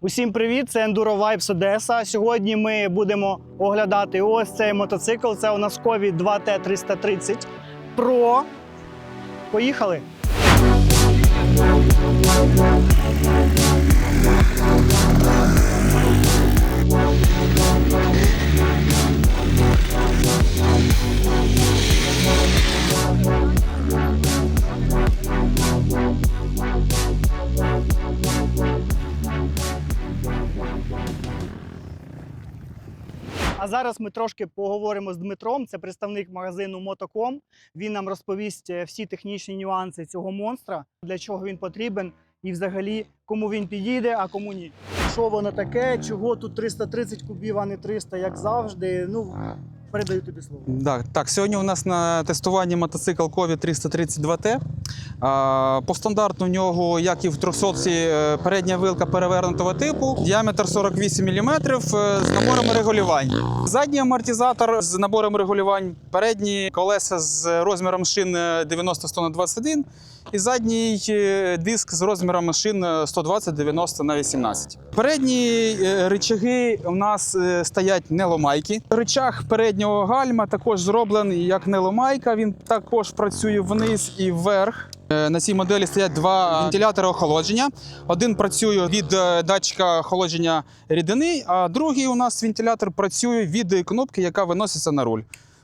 Усім привіт! Це Enduro Vibes Одеса. Сьогодні ми будемо оглядати ось цей мотоцикл. Це у нас Кові 2T330 Pro. Поїхали! А зараз ми трошки поговоримо з Дмитром. Це представник магазину Мотоком. Він нам розповість е, всі технічні нюанси цього монстра, для чого він потрібен, і взагалі кому він підійде, а кому ні. Що воно таке? Чого тут 330 кубів, а не 300, як завжди. Ну передаю тобі слово. Так, так, сьогодні у нас на тестуванні мотоцикл Кові 332T. А, По стандарту в нього, як і в 300 е, передня вилка перевернутого типу, діаметр 48 мм з набором регулювань. Задній амортизатор з набором регулювань, передні колеса з розміром шин 90 на 21 і задній е, диск з розміром шин 120-90 на 18. Передні е, рычаги у нас е, стоять неломайки. Рычаг переднього гальма також зроблений як неломайка. Він також працює вниз і вверх. Е, На цій моделі стоять два вентилятори охолодження. Один працює від е, датчика охолодження рідини, а другий у нас вентилятор працює від кнопки, яка виноситься на руль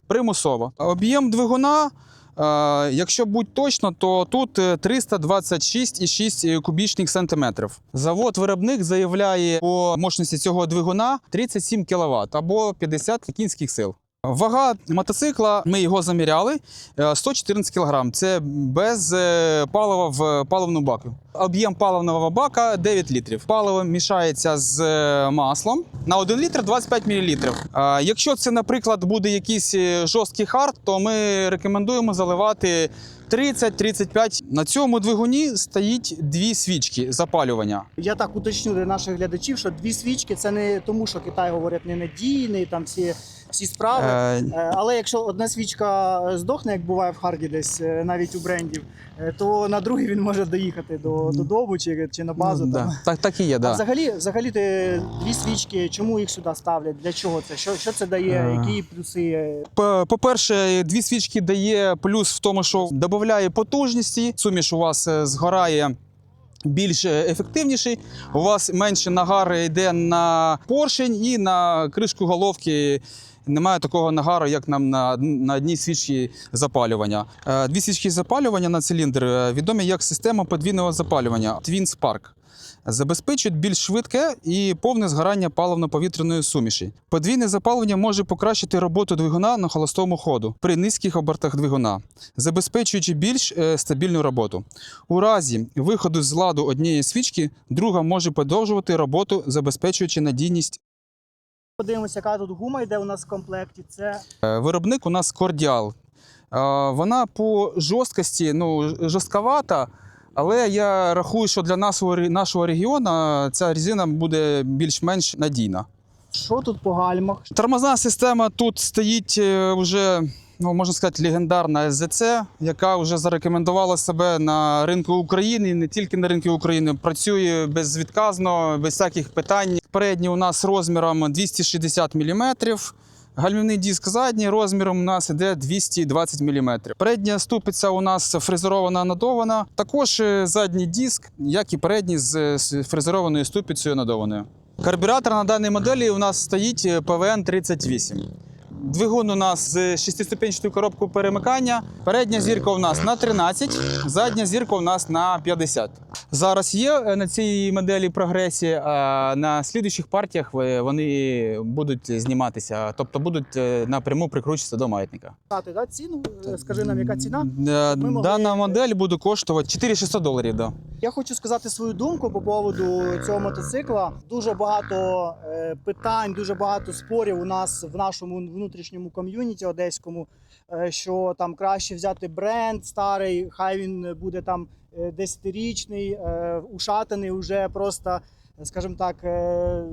примусово. Об'єм двигуна. е, Якщо будь точно, то тут е, 326,6 кубічних сантиметрів. Завод-виробник заявляє по мощності цього двигуна 37 кВт або 50 кінських сил. Вага мотоцикла, ми його заміряли е, 114 кг. Це без е, палива в паливному баку. Об'єм паливного бака 9 літрів. Паливо мішається з е, маслом на 1 літр 25 мл. Якщо це, наприклад, буде якийсь е, жорсткий хард, то ми рекомендуємо заливати 30-35. На цьому двигуні стоїть дві свічки запалювання. Я так уточню для наших глядачів, що дві свічки це не тому, що Китай говорять не надійний, там всі, всі справи. Е, Е, Але якщо одна свічка здохне, як буває в харді, десь е, навіть у брендів, то на другий він може доїхати до, додому чи, чи на базу. ну, там. да. так, так і є, А да. взагалі, взагалі ти дві свічки, чому їх сюди ставлять? Для чого це? Що, що це дає? Е. Які плюси? По-перше, дві свічки дає плюс в тому, що додає потужності. Суміш у вас згорає. Більш ефективніший, у вас менше нагар йде на поршень і на кришку головки. Немає такого нагару, як нам на, на одній свічці запалювання. Е, Дві свічки запалювання на циліндр е, відомі як система подвійного запалювання Twin Spark. Забезпечують більш швидке і повне згорання паливно-повітряної суміші. Подвійне запалення може покращити роботу двигуна на холостому ходу при низьких обертах двигуна, забезпечуючи більш е, стабільну роботу. У разі виходу з ладу однієї свічки, друга може продовжувати роботу, забезпечуючи надійність. Подивимося, яка тут гума йде у нас в комплекті. Це Е, Виробник у нас Кордіал. Е, Вона по жорсткості ну, жорстковата, але я рахую, що для нашого, нашого регіону ця резина буде більш-менш надійна. що тут по гальмах? Тормозна система тут стоїть е, вже, ну, можна сказати, легендарна СЗЦ, яка вже зарекомендувала себе на ринку України, і не тільки на ринку України. Працює безвідказно, без всяких питань. Передній у нас розміром 260 мм. Гальмівний диск задній розміром у нас іде 220 мм. Передня ступиця у нас фрезерована анодована. Також е, задній диск, як і передній з фрезерованою ступицею анодованою. Карбюратор на даній моделі у нас стоїть е, ПВН 38. Двигун у нас з шестиступенчатою коробкою перемикання. Передня зірка у нас на 13, задня зірка у нас на 50. Зараз є е, на цій моделі прогресії, а на слідуючих партіях вони будуть зніматися, тобто будуть е, напряму прикручуватися до маятника. Да? Ціну? Е, Скажи нам, яка ціна? Могли- Дана модель буде коштувати 4600 доларів. Да. Я хочу сказати свою думку по поводу цього мотоцикла. Дуже багато питань, дуже багато спорів у нас в нашому внутрішньому ком'юніті одеському, що там краще взяти бренд старий, хай він буде там десятирічний, е, ушатаний уже просто, скажімо так, е,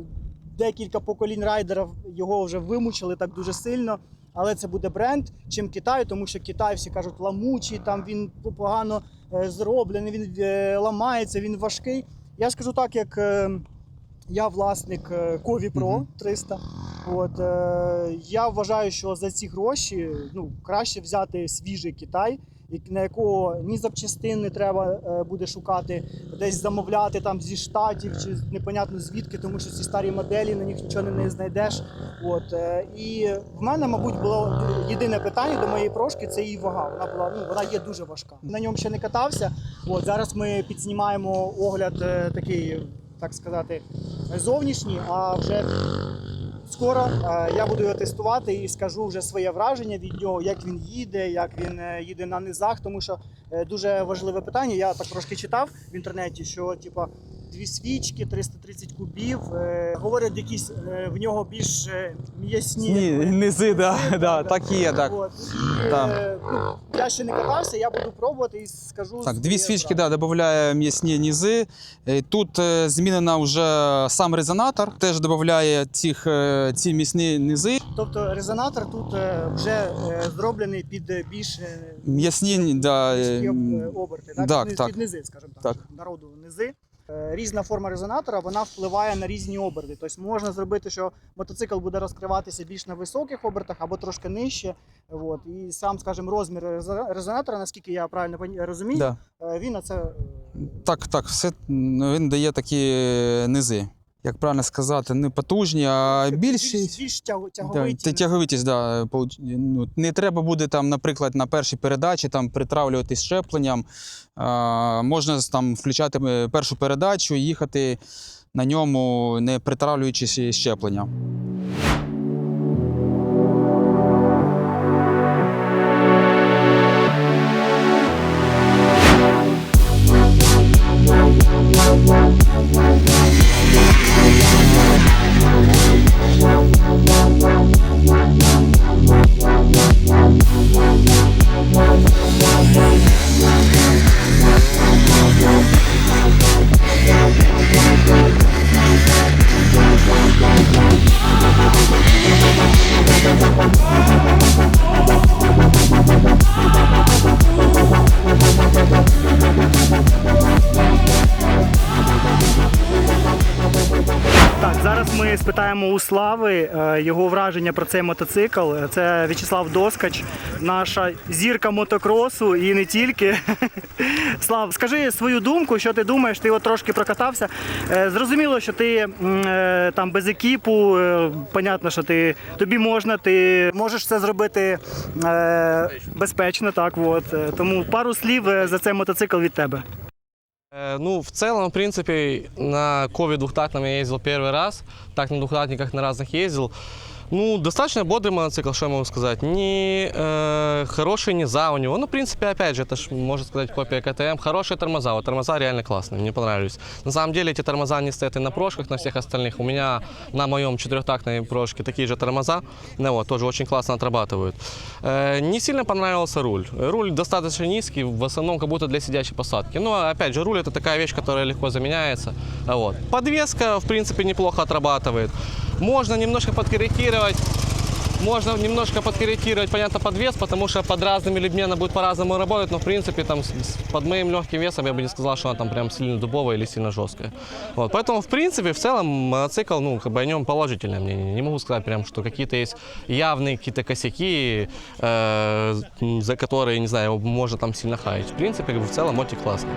декілька поколінь райдерів його вже вимучили так дуже сильно. Але це буде бренд, чим Китай, тому що Китай всі кажуть ламучий, там він погано е, зроблений, він е, ламається, він важкий. Я скажу так, як, е, Я власник е, Кові Pro 300. От, е, я вважаю, що за ці гроші ну, краще взяти свіжий Китай, на якого ні запчастин не треба е, буде шукати, десь замовляти там зі штатів чи непонятно звідки, тому що ці старі моделі на них нічого не, знайдеш. От, е, і в мене, мабуть, було єдине питання до моєї прошки це її вага. Вона була ну, вона є дуже важка. На ньому ще не катався. От зараз ми підзнімаємо огляд е, такий, так сказати, зовнішній, а вже скоро е, я буду його тестувати і скажу вже своє враження від нього, як він їде, як він е, їде на низах. Тому що е, дуже важливе питання. Я так трошки читав в інтернеті, що типа. Дві свічки, 330 кубів. Е, говорять, якісь е, в нього більш е, м'ясні Ні, низи, да, да, так і є, так. От. Е, ну, я ще не катався, я буду пробувати і скажу. Так, дві своє свічки да, додає м'ясні низи. Е, Тут е, змінена вже сам резонатор, теж додає цих, е, ці м'ясні низи. Тобто резонатор тут е, вже е, зроблений під е, більш е, М'ясні, да, е, об- е, оберти, так? так, Низ- так. Під низи, скажімо так, Так. народу низи. Е, Різна форма резонатора вона впливає на різні оберти. Тобто можна зробити, що мотоцикл буде розкриватися більш на високих обертах або трошки нижче. От. І сам, скажімо, розмір резонатора, наскільки я правильно розумію, Да. е, він на це е, Так, так, все він дає такі низи. Як правильно сказати, не потужні, а більші. більш, Да, тяговиті. тяговитість, да, получ- ну, не треба буде там, наприклад, на першій передачі там притравлюватись щепленням. А, можна там включати е, першу передачу і їхати на ньому, не притравлюючись щепленням. Ми у Слави е, його враження про цей мотоцикл. Це В'ячеслав Доскач, наша зірка мотокросу і не тільки. Слав, скажи свою думку, що ти думаєш, ти от трошки прокатався. Е, Зрозуміло, що ти е, там без екіпу, понятно, що ти тобі можна, ти можеш це зробити безпечно, так от. Тому пару слів за цей мотоцикл від тебе. Э, Ну, в целом, в принципе, на Кове двухтактном я ездил первый раз. Так на двухтактниках на разных ездил. Ну, достаточно бодрый мотоцикл, что я могу сказать. Не э, хороший низа у него. Ну, в принципе, опять же, это ж, можно сказать, копия КТМ. Хорошие тормоза. Вот тормоза реально классные, мне понравились. На самом деле, эти тормоза не стоят и на прошках, на всех остальных. У меня на моем четырехтактной прошке такие же тормоза. Ну, вот, тоже очень классно отрабатывают. Э, не сильно понравился руль. Руль достаточно низкий, в основном как будто для сидячей посадки. Но, опять же, руль это такая вещь, которая легко заменяется. А Вот. Подвеска, в принципе, неплохо отрабатывает. Можно немножко подкорректировать. Можно немножко подкорректировать, понятно, подвес, потому что под разными людьми она будет по-разному работать, но в принципе там под моим легким весом я бы не сказал, что она там прям сильно дубовая или сильно жесткая. Вот, поэтому в принципе в целом мотоцикл, ну как бы о нем положительное мнение. Не могу сказать прям, что какие-то есть явные какие-то косяки, э, за которые, не знаю, его можно там сильно хаять. В принципе, в целом мотик классный.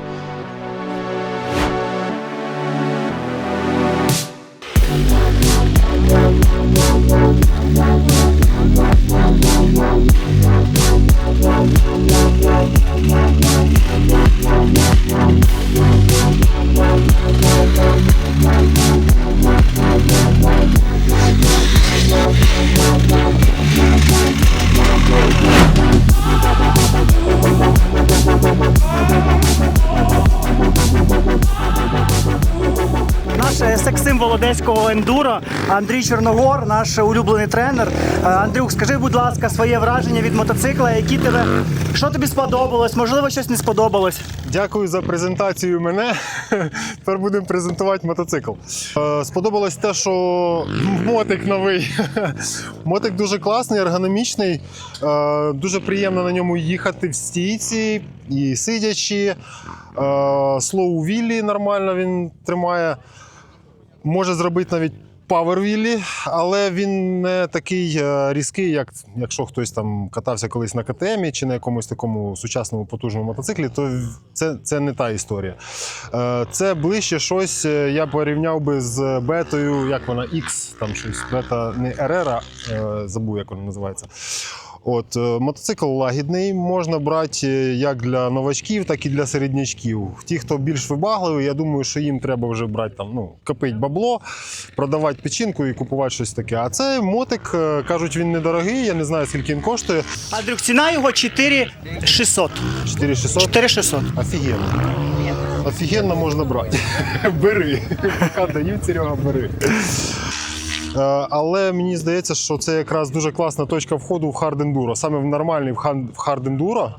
Одеського ендуро Андрій Чорногор, наш улюблений тренер. Е, Андрюх, скажи, будь ласка, своє враження від мотоцикла, які тебе, що тобі сподобалось, можливо, щось не сподобалось. Дякую за презентацію мене. Тепер будемо презентувати мотоцикл. Е, Сподобалось те, що мотик новий. Мотик дуже класний, ергономічний. Е, Дуже приємно на ньому їхати в стійці і сидячи. Слоу віллі нормально він тримає. Може зробити навіть павервіллі, але він не такий е, різкий, як якщо хтось там катався колись на КТМі чи на якомусь такому сучасному потужному мотоциклі, то це, це не та історія. Е, Це ближче щось, е, я порівняв би з бетою, як вона, X, там щось, бета не е, забув, як вона називається. От, е, мотоцикл лагідний, можна брати е, як для новачків, так і для середнячків. Ті, хто більш вибагливий, я думаю, що їм треба вже брати там, ну, копити бабло, продавати печінку і купувати щось таке. А цей мотик, е, кажуть, він недорогий, я не знаю, скільки він коштує. Андрюх, ціна його 4600. 4600. 4600. Офігенно. Офігенно можна брати. бери. Поки дають, Серега, бери. Е, Але мені здається, що це якраз дуже класна точка входу в хард ендуро. Саме в нормальний в хард ендуро,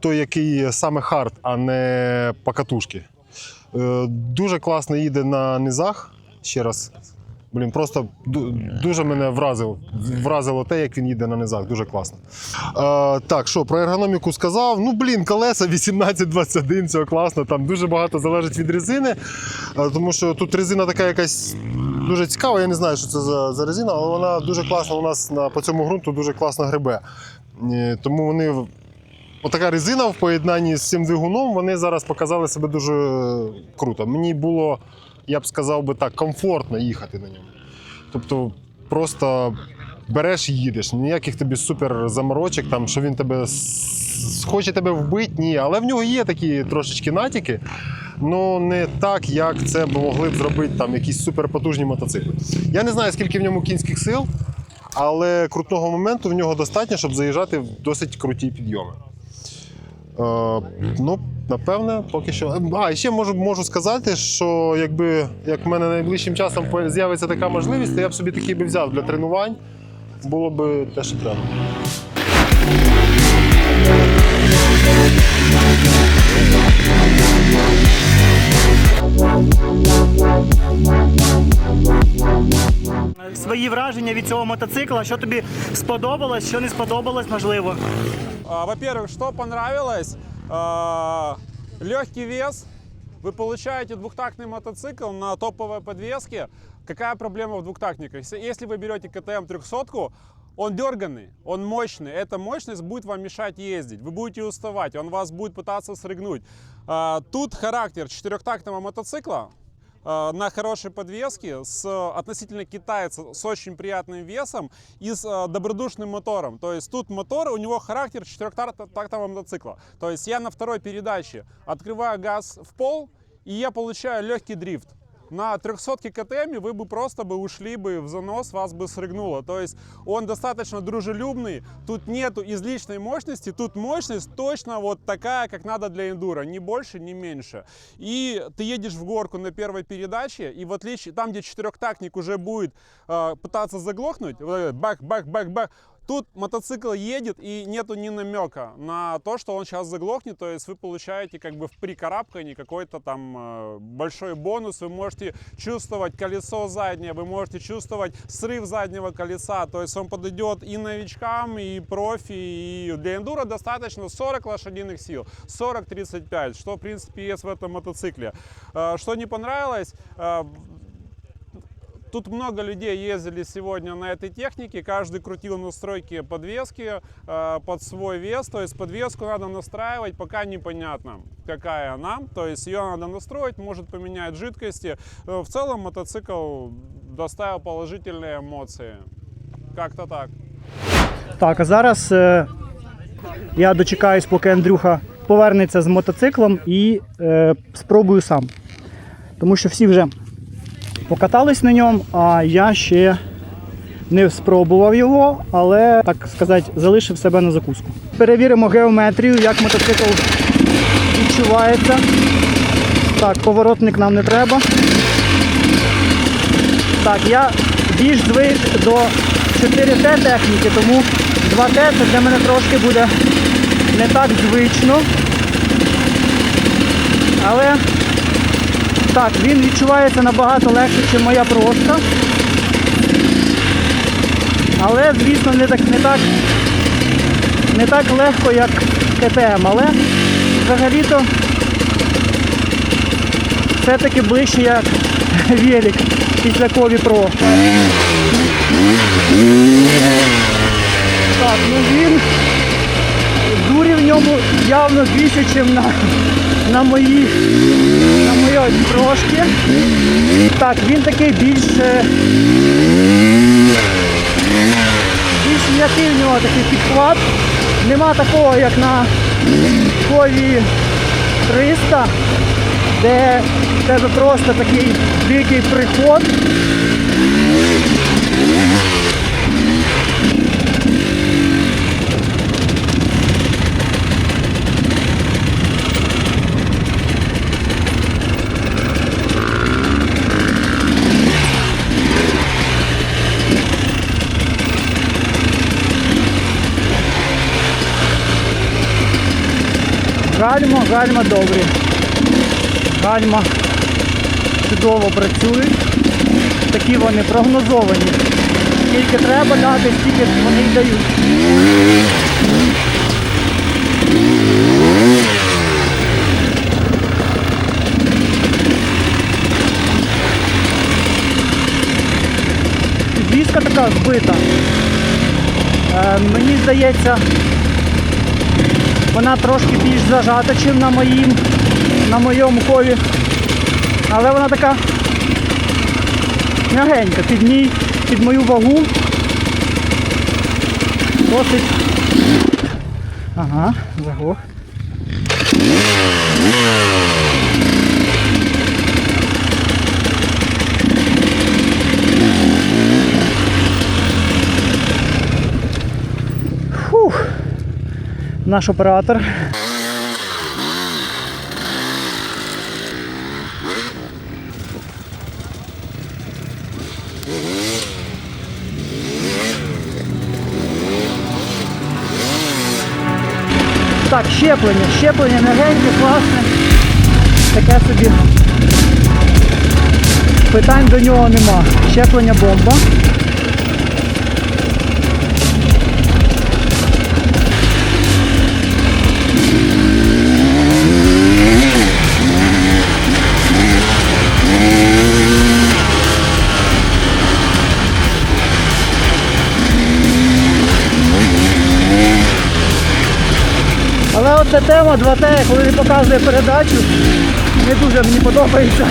той, який саме хард, а не покатушки. Е, Дуже класно їде на низах. Ще раз. Блін, просто дуже мене вразило, вразило те, як він їде на низах. Дуже класно. Е, так, що про ергономіку сказав. Ну, блін, колеса 18-21, це класно. Там дуже багато залежить від резини. Е, тому що тут резина така якась дуже цікава. Я не знаю, що це за, за резина, але вона дуже класна у нас на, по цьому ґрунту дуже класно гребе. Е, Тому вони. Отака резина в поєднанні з цим двигуном, вони зараз показали себе дуже круто. Мені було, я б сказав би так, комфортно їхати на ньому. Тобто просто береш і їдеш. Ніяких тобі супер заморочок, там, що він тебе хоче тебе вбити, ні. Але в нього є такі трошечки натяки. Ну не так, як це могли б зробити там якісь суперпотужні мотоцикли. Я не знаю, скільки в ньому кінських сил, але крутного моменту в нього достатньо, щоб заїжджати в досить круті підйоми. Е, ну, напевне, поки що. А, і ще можу, можу сказати, що якби як в мене найближчим часом з'явиться така можливість, то я б собі такий би взяв для тренувань. Було б те, що треба. Свої враження від цього мотоцикла, що тобі сподобалось, що не сподобалось, можливо. А, Во-первых, что понравилось? А, Легкий вес. Вы получаете двухтактный мотоцикл на топовой подвеске. Какая проблема в двухтактниках? Если- Если вы берете КТМ 300, он дерганный, он мощный. Эта мощность будет вам мешать ездить. Вы будете уставать, он вас будет пытаться срыгнуть. А, Тут характер четырехтактного мотоцикла э, на хорошей подвеске с э, относительно китайца с очень приятным весом и с э, добродушным мотором. То есть тут мотор, у него характер четырехтактного мотоцикла. То есть я на второй передаче открываю газ в пол, и я получаю легкий дрифт. На 300 КТМ вы бы просто бы ушли бы в занос, вас бы срыгнуло. То есть он достаточно дружелюбный, тут нету излишней мощности, тут мощность точно вот такая, как надо для эндуро, ни больше, ни меньше. И ты едешь в горку на первой передаче, и в отличие, там, где четырехтактник уже будет э, пытаться заглохнуть, бак, бак, бак, бак, Тут мотоцикл едет и нету ни намека на то, что он сейчас заглохнет. То есть вы получаете как бы в прикарабкании какой-то там э, большой бонус. Вы можете чувствовать колесо заднее, вы можете чувствовать срыв заднего колеса. То есть он подойдет и новичкам, и профи, и для эндуро достаточно 40 лошадиных сил, 40-35, что в принципе есть в этом мотоцикле. Э, Что не понравилось, э, Тут много людей ездили сегодня на этой технике, каждый крутил настройки подвески э, под свой вес, то есть подвеску надо настраивать, пока непонятно, какая она, то есть ее надо настроить, может поменять жидкости. Э, В целом мотоцикл доставил положительные эмоции, как-то так. Так, а зараз е, я дочекаюсь, поки Андрюха повернеться з мотоциклом і е, спробую сам. Тому що всі вже покатались на ньому, а я ще не спробував його, але, так сказати, залишив себе на закуску. Перевіримо геометрію, як мотоцикл відчувається. Так, поворотник нам не треба. Так, я більш звик до 4Т техніки, тому 2Т це для мене трошки буде не так звично. Але так, він відчувається набагато легше, ніж моя просто. Але, звісно, не так, не так, не так легко, як КТМ. Але взагалі-то все-таки ближче як велик після Кові Про. Так, ну він ньому явно більше, ніж на, на мої на мої трошки. Так, він такий більш е, більш м'який в нього такий підхват. Нема такого, як на Кові 300, де в тебе просто такий дикий приход. Гальма, добрі. Гальма чудово працюють. Такі вони прогнозовані. Скільки треба дати, стільки вони й дають. Підвізка така збита. Е, мені здається, вона трошки більш зажата, ніж на моїм, на моєму кові. Але вона така м'ягенька, під мій, під мою вагу. Досить. Ага, заглох. Наш оператор. Так, щеплення, щеплення м'ягеньке, класне. Таке собі. Питань до нього нема. Щеплення бомба. Ця тема 2Т, коли він показує передачу, не дуже мені подобається.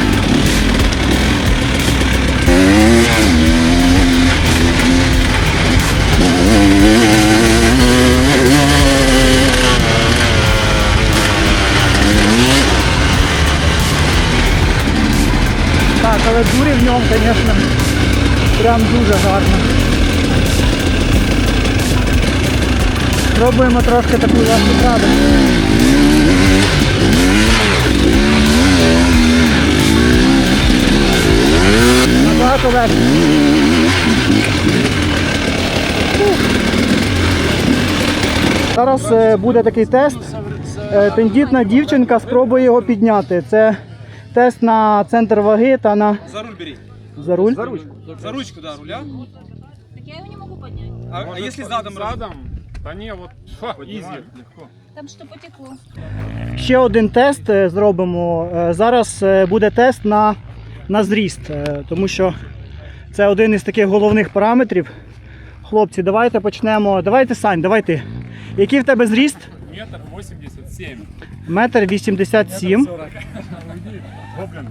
Так, але дурі в ньому, звісно, прям дуже гарно. Пробуємо трошки таку легку правду. Набагато легше. Зараз е, буде такий тест. Е, Тендітна дівчинка спробує його підняти. Це тест на центр ваги та на За руль бери. за руль. За ручку, да, руля. Так я его не могу поднять. А, а если задом? Задом? Да не, вот ха, изи. Там что потекло. Ще один тест е, зробимо. Е, Зараз е, буде тест на, на зріст, е, тому що це один із таких головних параметрів. Хлопці, давайте почнемо. Давайте, Сань, давайте. Який в тебе зріст? Метр восемьдесят семь. Метр вісімдесят сім. Гоблин.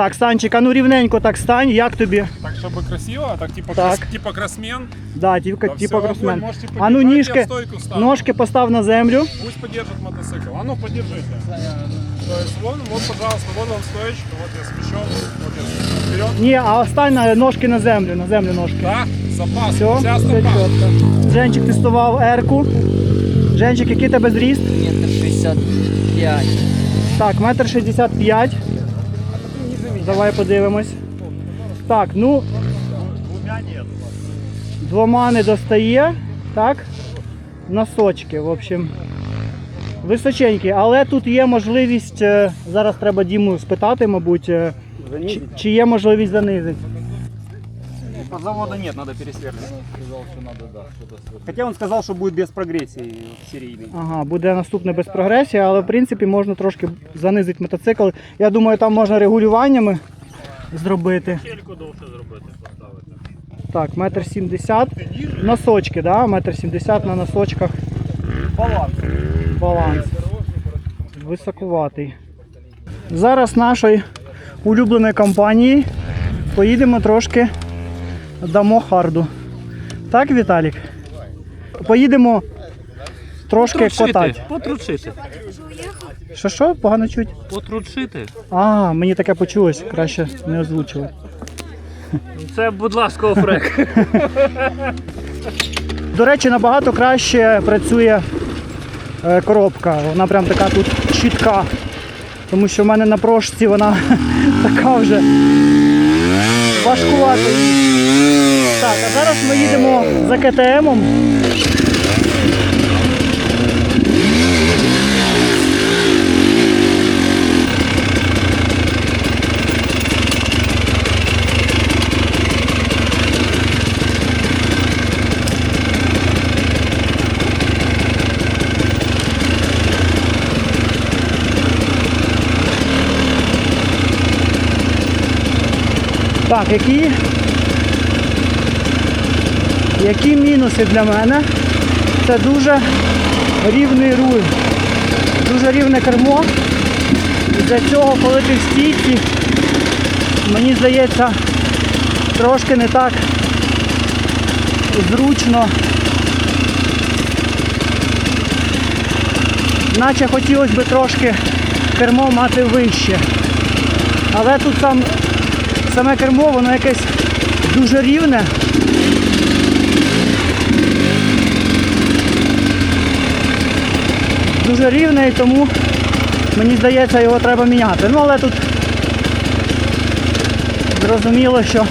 Так, Санчик, а ну рівненько так стань, як тобі? Так, чтобы красиво, так типа, Так. крас- типа кроссмен. Да, типа, Да типа можете А ну ніжки, ножки постав на землю. Пусть подержит мотоцикл. А ну, подержите. То есть, вон, вот, пожалуйста, вот вам стоечка, вот я смещен, вот я вперед. Ні, а стань на ножки на землю, на землю ножки. Да, запас, Все, вся все стопа. чітко. Женчик тестував ерку. Женчик, який тебе зріст? Метр шестьдесят пять. Так, метр шістдесят п'ять. Давай подивимось. Так, ну. Двома не достає. Так. Носочки, в общем. Височенькі, але тут є можливість. е, Зараз треба Діму спитати, мабуть, е, чи, чи є можливість занизити. По завода нет, надо пересверлить. Хотя он сказал, что будет без прогрессии серийный. Ага, буде наступне без прогресії, але в принципі можна трошки занизити мотоцикл. Я думаю, там можна регулюваннями зробити. Чельку довше зробити, поставити. Так, метр сімдесят. Носочки, да? Метр сімдесят на носочках. Баланс. Баланс. Високуватий. Зараз нашої улюбленої компанії поїдемо трошки дамо харду. Так, Віталік? Поїдемо трошки котати. Потручити. Що що? Погано чуть? Потручити. А, мені таке почулось, краще не озвучили. Це, будь ласка, офрек. До речі, набагато краще працює е, коробка. Вона прям така тут чітка. Тому що в мене на прошці вона така вже важкувата. Так, а зараз ми їдемо за КТМом. Так, які, які мінуси для мене? Це дуже рівний руль, дуже рівне кермо. Для цього, коли ти в стійці, мені здається, трошки не так зручно. Наче хотілося б трошки кермо мати вище. Але тут сам саме кермо, воно якесь дуже рівне. Дуже рівне і тому мені здається його треба міняти. Ну але тут зрозуміло, що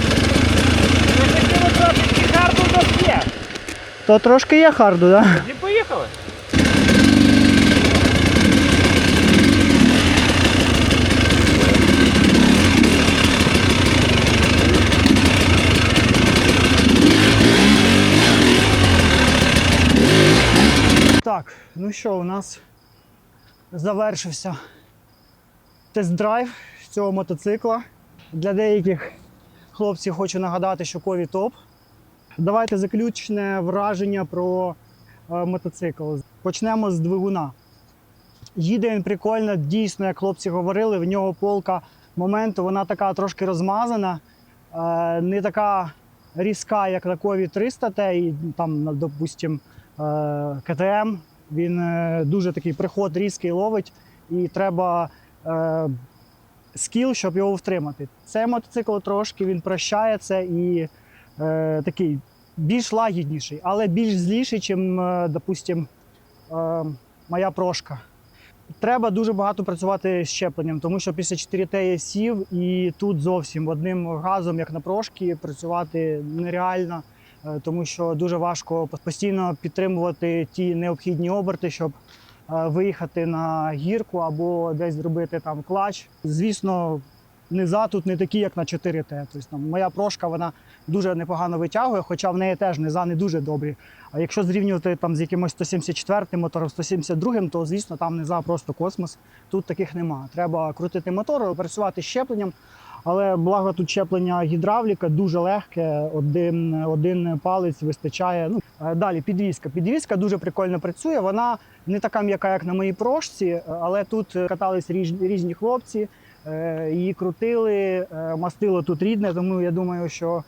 Гарду нас є. то трошки є харду, так? Да? І поїхали. Так, ну що, у нас завершився тест-драйв цього мотоцикла. Для деяких хлопців хочу нагадати, що кові топ. Давайте заключне враження про е, мотоцикл. Почнемо з двигуна. Їде він прикольно, дійсно, як хлопці говорили, в нього полка моменту, вона така трошки розмазана, е, не така різка, як на кові 300 t і там, допустим, е, КТМ. Він е, дуже такий приход різкий ловить, і треба е, скіл, щоб його втримати. Цей мотоцикл трошки він прощає це і е, такий більш лагідніший, але більш зліший, ніж, е, е, моя прошка. Треба дуже багато працювати з щепленням, тому що після 4Т я сів, і тут зовсім одним газом, як на прошки, працювати нереально, тому що дуже важко постійно підтримувати ті необхідні оберти, щоб е, виїхати на гірку або десь зробити там клач. Звісно, низа тут не такі, як на 4Т. Тобто, моя прошка вона дуже непогано витягує, хоча в неї теж низа не дуже добрі. А якщо зрівнювати там з якимось 174 мотором, 172, то звісно там низа просто космос. Тут таких нема. Треба крутити мотор, працювати щепленням. Але благо тут щеплення гідравліка дуже легке, один, один палець вистачає. Ну, е, далі підвізка. Підвізка дуже прикольно працює. Вона не така м'яка, як на моїй прошці, е, але тут е, катались різні, різні хлопці, її крутили, мастило тут рідне, тому я думаю, що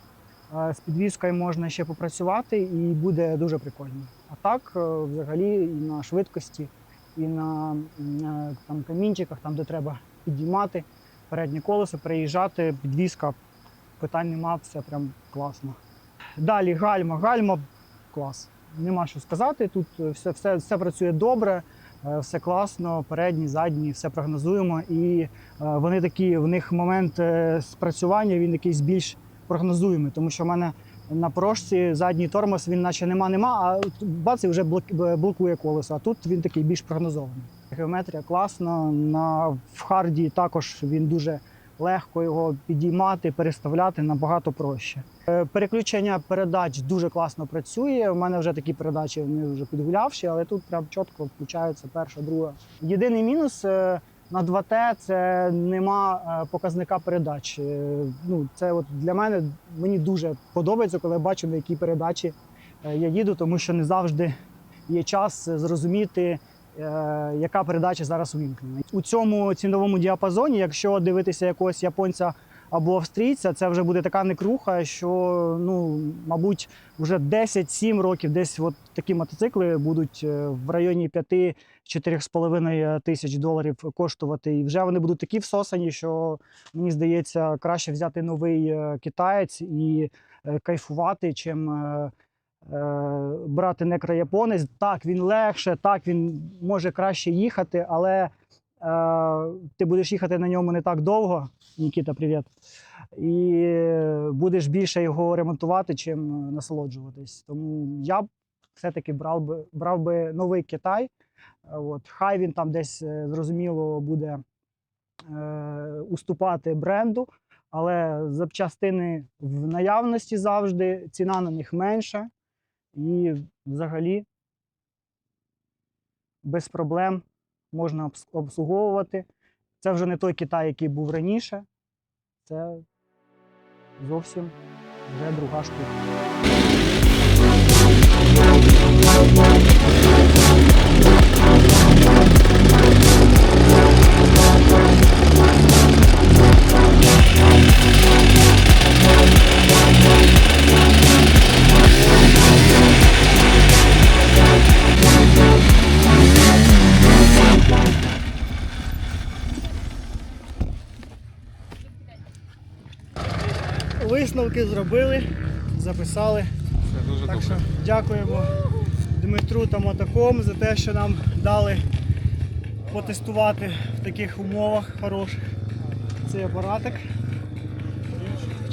з підвіскою можна ще попрацювати і буде дуже прикольно. А так, взагалі, і на швидкості, і на там, камінчиках, там, де треба підіймати переднє колесо, переїжджати, підвізка, питань нема, все прям класно. Далі гальма, гальма клас. Нема що сказати. Тут е, все, все, все працює добре, е, все класно, передні, задні, все прогнозуємо. І е, вони такі, в них момент спрацювання він якийсь більш прогнозуємий, тому що в мене на прошці задній тормоз він наче нема, нема, а бац і вже блокує колесо. А тут він такий більш прогнозований. Геометрія класно. На в харді також він дуже легко його підіймати, переставляти набагато проще. Е, Переключення передач дуже класно працює. У мене вже такі передачі вони вже підгулявші, але тут прям чітко включаються перша, друга. Єдиний мінус е, на 2Т це нема е, показника передач. Ну, це от для мене мені дуже подобається, коли я бачу, на якій передачі я їду, тому що не завжди є час зрозуміти, яка передача зараз увімкнена. У цьому ціновому діапазоні, якщо дивитися якогось японця або австрійця, це вже буде така некруха, що ну, мабуть, вже 10-7 років десь от такі мотоцикли будуть е, в районі 5-4,5 тисяч доларів коштувати. І вже вони будуть такі всосані, що мені здається, краще взяти новий е, китаєць і е, кайфувати, чим е, брати некрояпонець. Так, він легше, так, він може краще їхати, але е, ти будеш їхати на ньому не так довго. Нікіта, привіт. І будеш більше його ремонтувати, чим насолоджуватись. Тому я б все-таки брав би, брав би новий Китай. От, хай він там десь е, зрозуміло буде е, уступати бренду, але запчастини в наявності завжди, ціна на них менша. І взагалі без проблем можна обслуговувати. Це вже не той Китай, який був раніше. Це зовсім вже друга штука. Висновки зробили, записали. Дуже Так що дякуємо Дмитру та Мотоком за те, що нам дали потестувати в таких умовах хороших цей апаратик.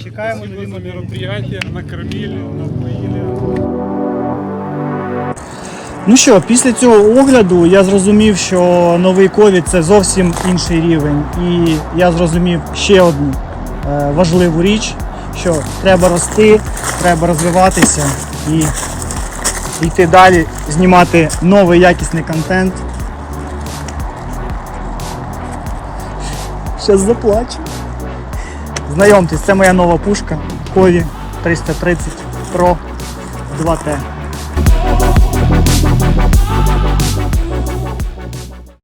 Чекаємо нові моделі. мероприятие, накормили, напоили. Ну що, після цього огляду я зрозумів, що новий ковід це зовсім інший рівень. І я зрозумів ще одну е, важливу річ, що треба рости, треба розвиватися і йти далі, знімати новий якісний контент. Щас заплачу. Знайомтесь, це моя нова пушка Кові 330 Pro 2T.